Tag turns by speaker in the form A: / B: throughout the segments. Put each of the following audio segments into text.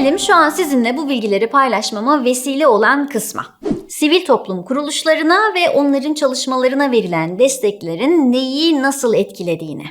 A: Gelelim şu an sizinle bu bilgileri paylaşmama vesile olan kısma. Sivil toplum kuruluşlarına ve onların çalışmalarına verilen desteklerin neyi nasıl etkilediğine.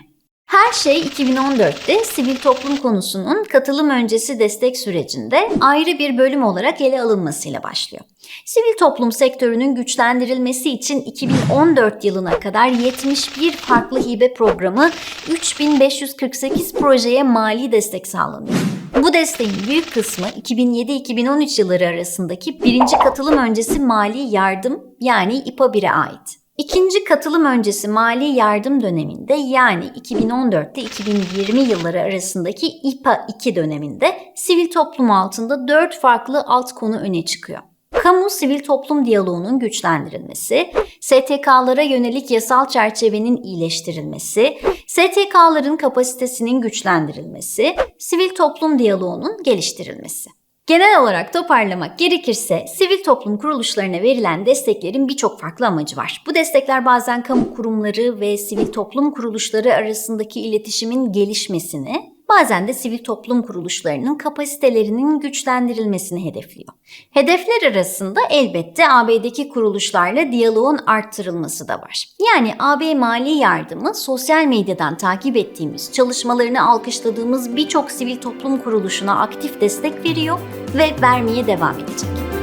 A: Her şey 2014'te sivil toplum konusunun katılım öncesi destek sürecinde ayrı bir bölüm olarak ele alınmasıyla başlıyor. Sivil toplum sektörünün güçlendirilmesi için 2014 yılına kadar 71 farklı hibe programı 3548 projeye mali destek sağlanıyor. Bu desteğin büyük kısmı 2007-2013 yılları arasındaki birinci katılım öncesi mali yardım yani İPA 1'e ait. İkinci katılım öncesi mali yardım döneminde yani 2014'te 2020 yılları arasındaki İPA 2 döneminde sivil toplum altında 4 farklı alt konu öne çıkıyor. Kamu sivil toplum diyaloğunun güçlendirilmesi, STK'lara yönelik yasal çerçevenin iyileştirilmesi, STK'ların kapasitesinin güçlendirilmesi, sivil toplum diyaloğunun geliştirilmesi. Genel olarak toparlamak gerekirse sivil toplum kuruluşlarına verilen desteklerin birçok farklı amacı var. Bu destekler bazen kamu kurumları ve sivil toplum kuruluşları arasındaki iletişimin gelişmesini, bazen de sivil toplum kuruluşlarının kapasitelerinin güçlendirilmesini hedefliyor. Hedefler arasında elbette AB'deki kuruluşlarla diyaloğun arttırılması da var. Yani AB mali yardımı sosyal medyadan takip ettiğimiz, çalışmalarını alkışladığımız birçok sivil toplum kuruluşuna aktif destek veriyor ve vermeye devam edecek.